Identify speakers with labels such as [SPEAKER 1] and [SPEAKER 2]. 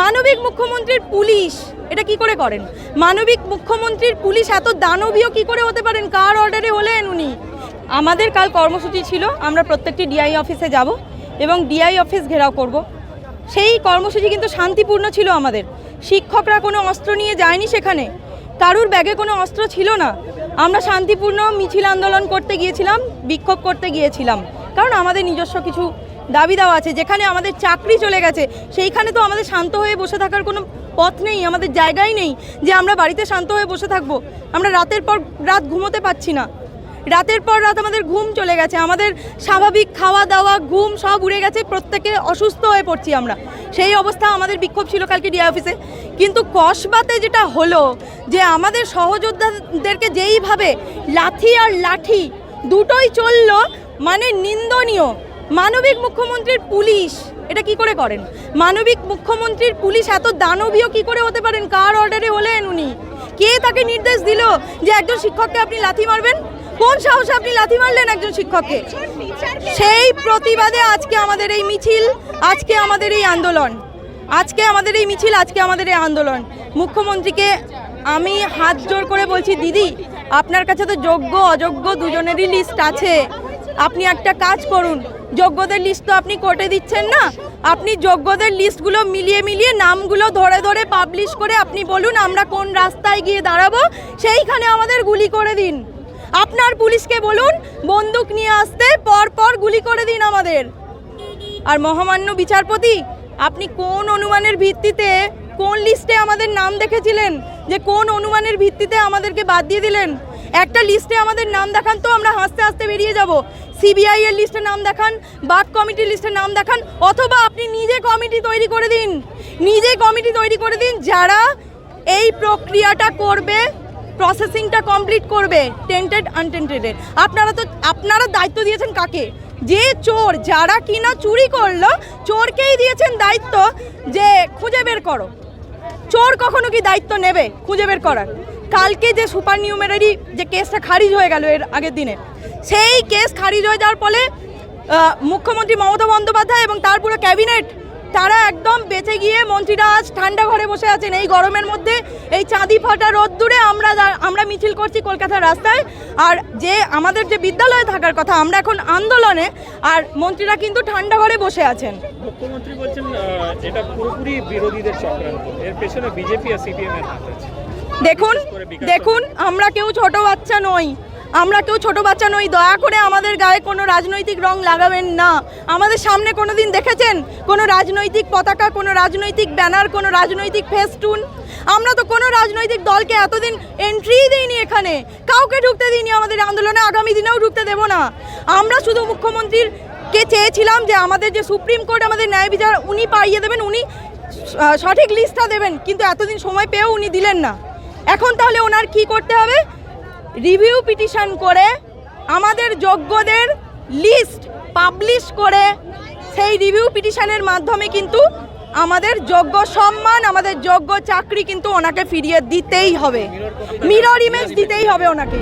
[SPEAKER 1] মানবিক মুখ্যমন্ত্রীর পুলিশ, এটা কি করে করেন? মানবিক মুখ্যমন্ত্রীর পুলিশ এত দানবীয় কি করে হতে পারেন? কার অর্ডারে হলেন উনি? আমাদের কাল কর্মসূচি ছিল, আমরা প্রত্যেকটি ডিআই অফিসে যাব এবং ডিআই অফিস ঘেরাও করব। সেই কর্মসূচি কিন্তু শান্তিপূর্ণ ছিল আমাদের। শিক্ষকরা কোনো অস্ত্র নিয়ে যায়নি সেখানে। কারুর ব্যাগে কোনো অস্ত্র ছিল না। আমরা শান্তিপূর্ণ মিছিল আন্দোলন করতে গিয়েছিলাম, বিক্ষোভ করতে গিয়েছিলাম। কারণ আমাদের নিজস্ব কিছু দাবি দেওয়া আছে, যেখানে আমাদের চাকরি চলে গেছে, সেইখানে তো আমাদের শান্ত হয়ে বসে থাকার কোনো পথ নেই, আমাদের জায়গাই নেই যে আমরা বাড়িতে শান্ত হয়ে বসে থাকব। আমরা রাতের পর রাত ঘুমোতে পাচ্ছি না। রাতের পর রাত আমাদের ঘুম চলে গেছে, আমাদের স্বাভাবিক খাওয়া দাওয়া ঘুম সব উড়ে গেছে, প্রত্যেকে অসুস্থ হয়ে পড়ছি আমরা। সেই অবস্থা আমাদের বিক্ষোভ ছিল কালকে ডিআই অফিসে। কিন্তু কসবাতে যেটা হলো যে আমাদের সহযোদ্ধাদেরকে যেইভাবে লাথি আর লাঠি দুটোই চলল মানে নিন্দনীয়। মানবিক মুখ্যমন্ত্রীর পুলিশ, এটা কি করে করেন? মানবিক মুখ্যমন্ত্রীর পুলিশ এত দানবীয় কি করে হতে পারেন? কার অর্ডারে হলেন উনি? কে তাকে নির্দেশ দিল যে একজন শিক্ষককে আপনি লাথি মারবেন? কোন সাহসে আপনি লাথি মারলেন একজন শিক্ষককে? সেই প্রতিবাদে আজকে আমাদের এই মিছিল, আজকে আমাদের এই আন্দোলন, আজকে আমাদের এই মিছিল, আজকে আমাদের এই আন্দোলন। মুখ্যমন্ত্রীকে আমি হাত জোর করে বলছি, দিদি, আপনার কাছে তো যোগ্য, অযোগ্য দুজনেরই লিস্ট আছে। আপনি একটা কাজ করুন যোগ্যদের লিস্ট তো আপনি কোর্টে দিচ্ছেন না। আপনি যোগ্যদের লিস্টগুলো মিলিয়ে মিলিয়ে নামগুলো ধরে ধরে পাবলিশ করে আপনি বলুন আমরা কোন রাস্তায় গিয়ে দাঁড়াবো, সেইখানে আমাদের গুলি করে দিন। আপনার পুলিশকে বলুন, বন্দুক নিয়ে আসতে পর পর গুলি করে দিন আমাদের। আর মহামান্য বিচারপতি, আপনি কোন অনুমানের ভিত্তিতে, কোন লিস্টে আমাদের নাম দেখেছিলেন? যে কোন অনুমানের ভিত্তিতে আমাদেরকে বাদ দিয়ে দিলেন? একটা লিস্টে আমাদের নাম দেখান তো, আমরা হাসতে হাসতে বেরিয়ে যাব। সিবিআই এর লিস্টে নাম দেখান বাক কমিটির লিস্টে নাম দেখান, অথবা আপনি নিজে কমিটি তৈরি করে দিন। নিজে কমিটি তৈরি করে দিন, যারা এই প্রক্রিয়াটা করবে প্রসেসিংটা কমপ্লিট করবে টেন্টেড আনটেন্টেডের আপনারা তো, আপনারা দায়িত্ব দিয়েছেন কাকে? যে চোর, যারা কিনা চুরি করল, চোরকেই দিয়েছেন দায়িত্ব যে খুঁজে বের করো। চোর কখনো কি দায়িত্ব নেবে খুঁজে বের করার? কালকে যে সুপার নিউমেরারি যে কেসটা খারিজ হয়ে গেল এর আগের দিনে, সেই কেস খারিজ হয়ে যাওয়ার ফলে মুখ্যমন্ত্রী মমতা বন্দ্যোপাধ্যায় এবং তার পুরো ক্যাবিনেট, তারা একদম বেঁচে গিয়ে মন্ত্রীরা আজ ঠান্ডা ঘরে বসে আছেন। এই গরমের মধ্যে, এই চাঁদি ফাটা রোদ দূরে আমরা আমরা মিছিল করছি কলকাতার রাস্তায়। আর যে আমাদের যে বিদ্যালয়ে থাকার কথা, আমরা এখন আন্দোলনে, আর মন্ত্রীরা কিন্তু ঠান্ডা ঘরে বসে আছেন।
[SPEAKER 2] মুখ্যমন্ত্রী বলছেন এটা পুরোপুরি বিরোধীদের চক্রান্ত। এর পেছনে বিজেপি আর সিপিএম এর
[SPEAKER 1] দেখুন দেখুন, আমরা কেউ ছোট বাচ্চা নই। আমরা কেউ ছোট বাচ্চা নই। দয়া করে আমাদের গায়ে কোনো রাজনৈতিক রং লাগাবেন না। আমাদের সামনে কোনো দিন দেখেছেন? কোনো রাজনৈতিক পতাকা, কোনো রাজনৈতিক ব্যানার, কোনো রাজনৈতিক ফেস্টুন? আমরা তো কোনো রাজনৈতিক দলকে এতদিন এন্ট্রিই দিইনি এখানে। কাউকে ঢুকতে দিইনি আমাদের আন্দোলনে। আগামী দিনেও ঢুকতে দেব না। আমরা শুধু মুখ্যমন্ত্রীর কে চেয়েছিলাম যে আমাদের যে সুপ্রিম কোর্ট, আমাদের ন্যায় বিচার, উনি পাইয়ে দেবেন, উনি সঠিক লিস্টটা দেবেন। কিন্তু এতদিন সময় পেয়েও উনি দিলেন না। এখন তাহলে ওনার কি করতে হবে? রিভিউ পিটিশন করে আমাদের যোগ্যদের লিস্ট পাবলিশ করে সেই রিভিউ পিটিশনের মাধ্যমে কিন্তু আমাদের যোগ্য সম্মান, আমাদের যোগ্য চাকরি কিন্তু ওনাকে ফিরিয়ে দিতেই হবে। মিরর ইমেজ দিতেই হবে ওনাকে।